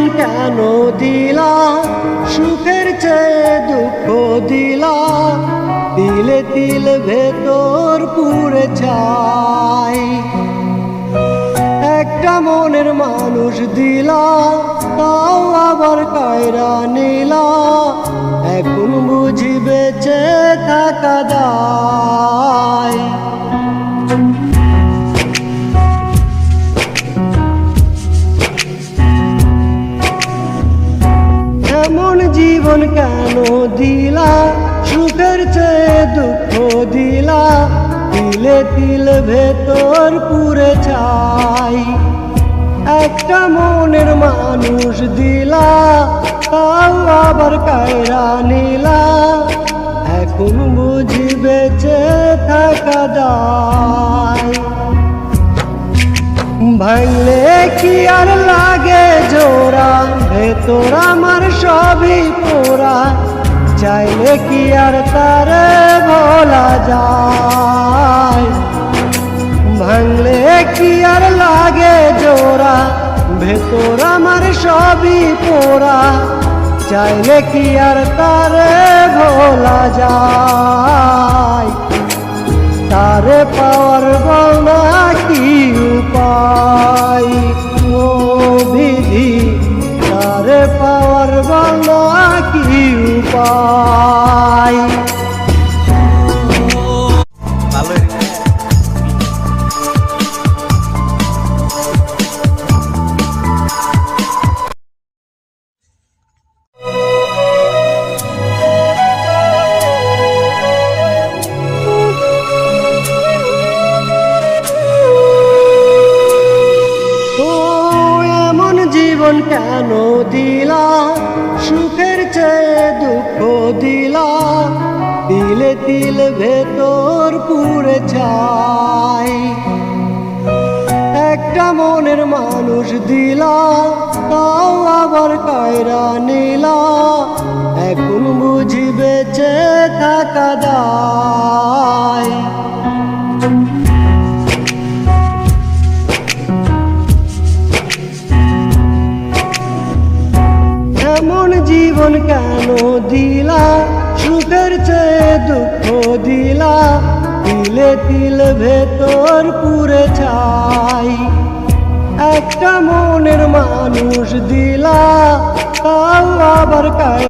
জীবন কেন দিলা? সুখের চেয়ে দুঃখ দিলা। তিলে তিল ভেতর পুরে যায়। একটা মনের মানুষ দিলা, তাও আবার কায়রা নিলা। এখন বুঝি বেঁচে থাকা যায়। জীবন কেন দিলা? সুখের চেয়ে দুঃখ দিলা। তিলে তিল ভেতর পুরে চাই। একটা মনের মানুষ দিলা, তাও আবার কায়রা নিলা। এখন বুঝি বেঁচে থাকা দায় ভাঙলে কি আর লাগে? জোড়া ভেতর আমার সবই পোড়া। চাইলে কি আর তার ভোলা যায়? ভাঙলে কি আর লাগে জোড়া? ভেতর আমার সবই পোড়া। চাইলে কি আর তারে ভোলা যায়? তারে পাওয়ার বলনা কি উপায়? বিধি তারে পাওয়ার বলনা কি উপায়? কেন দিলা? সুখের চেয়ে দুঃখ দিলা? তিলে তিল ভেতর পুরে চাই একটা মনের মানুষ দিলা, তাও আবার কায়রা নিলা। এখন বুঝি বেঁচে থাকা দায় এমন জীবন কেন দিলা? সুখের চেয়ে দুঃখ দিলা। তিলে তিল ভেতর পুরে চাই একটা মনের মানুষ দিলা, তাও আবার কায়